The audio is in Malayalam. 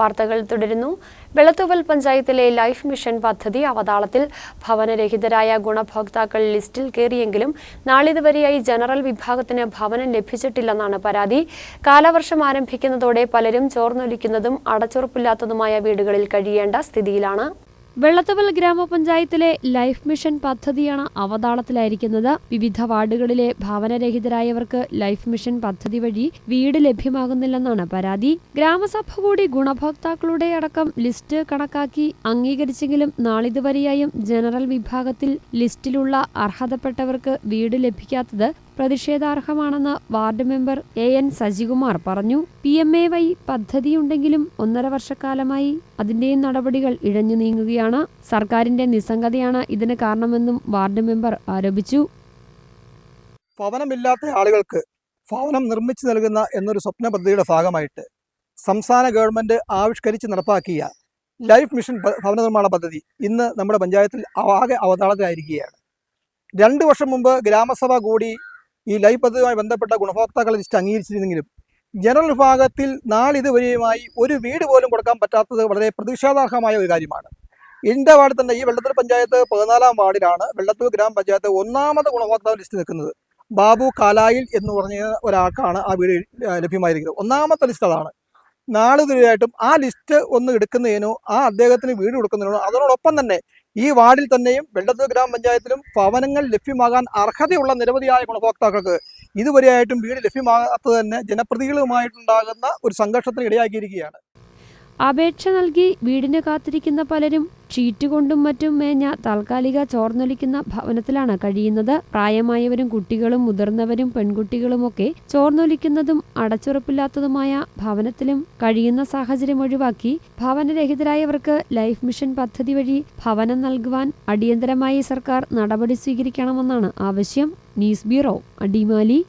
വാർത്തകൾ തുടരുന്നു. വെളത്തുവൽ പഞ്ചായത്തിലെ ലൈഫ് മിഷൻ പദ്ധതി അവതാളത്തിൽ ഭവനരഹിതരായ ഗുണഭോക്താക്കൾ ലിസ്റ്റിൽ കയറിയെങ്കിലും നാളിതുവരെയായി ജനറൽ വിഭാഗത്തിന് ഭവനം ലഭിച്ചിട്ടില്ലെന്നാണ് പരാതി. കാലവർഷം ആരംഭിക്കുന്നതോടെ പലരും ചോർന്നൊലിക്കുന്നതും അടച്ചുറപ്പില്ലാത്തതുമായ വീടുകളിൽ കഴിയേണ്ട സ്ഥിതിയിലാണ്. വെള്ളത്തവൽ ഗ്രാമപഞ്ചായത്തിലെ ലൈഫ് മിഷൻ പദ്ധതിയാണ് അവതാളത്തിലായിരിക്കുന്നത്. വിവിധ വാർഡുകളിലെ ഭവനരഹിതരായവർക്ക് ലൈഫ് മിഷൻ പദ്ധതി വഴി വീട് ലഭ്യമാകുന്നില്ലെന്നാണ് പരാതി. ഗ്രാമസഭ കൂടി ഗുണഭോക്താക്കളുടെ അടക്കം ലിസ്റ്റ് കണക്കാക്കി അംഗീകരിച്ചെങ്കിലും നാളിതുവരെയായും ജനറൽ വിഭാഗത്തിൽ ലിസ്റ്റിലുള്ള അർഹതപ്പെട്ടവർക്ക് വീട് ലഭിക്കാത്തത് പ്രതിഷേധാർഹമാണെന്ന് ward member A N Sajikumar പറഞ്ഞു. പി എം എ വൈ പദ്ധതിയുണ്ടെങ്കിലും ഒന്നര വർഷക്കാലമായി അതിന്റെയും നടപടികൾ ഇഴഞ്ഞു നീങ്ങുകയാണ്. സർക്കാരിന്റെ നിസ്സംഗതയാണ് ഇതിന് കാരണമെന്നും വാർഡ് മെമ്പർ ആരോപിച്ചു. ഭവനമില്ലാത്ത ആളുകൾക്ക് ഭവനം നിർമ്മിച്ചു നൽകുന്ന എന്നൊരു സ്വപ്ന പദ്ധതിയുടെ ഭാഗമായിട്ട് സംസ്ഥാന ഗവൺമെന്റ് ആവിഷ്കരിച്ച് നടപ്പാക്കിയ ലൈഫ് മിഷൻ ഭവന നിർമ്മാണ പദ്ധതി ഇന്ന് നമ്മുടെ പഞ്ചായത്തിൽ ആകെ അവതാളത്തിലായിരിക്കുകയാണ്. രണ്ട് വർഷം മുമ്പ് ഗ്രാമസഭ കൂടി ഈ ലൈഫ് പദ്ധതിയുമായി ബന്ധപ്പെട്ട ഗുണഭോക്താക്കൾ ലിസ്റ്റ് അംഗീകരിച്ചിരുന്നെങ്കിലും ജനറൽ വിഭാഗത്തിൽ നാളിതുവരെയുമായി ഒരു വീട് പോലും കൊടുക്കാൻ പറ്റാത്തത് വളരെ പ്രതിഷേധാർഹമായ ഒരു കാര്യമാണ്. എന്റെ വാർഡിൽ തന്നെ ഈ വെള്ളത്തൂർ പഞ്ചായത്ത് പതിനാലാം വാർഡിലാണ് വെള്ളത്തൂർ ഗ്രാമപഞ്ചായത്ത് ഒന്നാമത് ഗുണഭോക്താവ് ലിസ്റ്റ് നിൽക്കുന്നത്. ബാബു കാലായിൽ എന്ന് പറഞ്ഞ ഒരാൾക്കാണ് ആ വീട് ലഭ്യമായിരിക്കുന്നത്. ഒന്നാമത്തെ ലിസ്റ്റ് അതാണ്. നാളിതുവരെയായിട്ടും ആ ലിസ്റ്റ് ഒന്ന് എടുക്കുന്നതിനോ ആ അദ്ദേഹത്തിന് വീട് കൊടുക്കുന്നതിനോ അതിനോടൊപ്പം തന്നെ ഈ വാർഡിൽ തന്നെയും വെള്ളത്തൂർ ഗ്രാമപഞ്ചായത്തിലും ഭവനങ്ങൾ ലഭ്യമാകാൻ അർഹതയുള്ള നിരവധിയായ ഗുണഭോക്താക്കൾക്ക് ഇതുവരെയായിട്ടും വീട് ലഭ്യമാകാത്തത് തന്നെ ജനപ്രതികളുമായിട്ടുണ്ടാകുന്ന ഒരു സംഘർഷത്തിന് ഇടയാക്കിയിരിക്കുകയാണ് അപേക്ഷ നൽകി വീടിന് കാത്തിരിക്കുന്ന പലരും ഷീറ്റ് കൊണ്ടും മറ്റും മേഞ്ഞ താൽക്കാലിക ചോർന്നൊലിക്കുന്ന ഭവനത്തിലാണ് കഴിയുന്നത്. പ്രായമായവരും കുട്ടികളും മുതിർന്നവരും പെൺകുട്ടികളുമൊക്കെ ചോർന്നൊലിക്കുന്നതും അടച്ചുറപ്പില്ലാത്തതുമായ ഭവനത്തിലും കഴിയുന്ന സാഹചര്യം ഒഴിവാക്കി ഭവനരഹിതരായവർക്ക് ലൈഫ് മിഷൻ പദ്ധതി വഴി ഭവനം നൽകുവാൻ അടിയന്തരമായി സർക്കാർ നടപടി സ്വീകരിക്കണമെന്നാണ് ആവശ്യം. News bureau Adimali.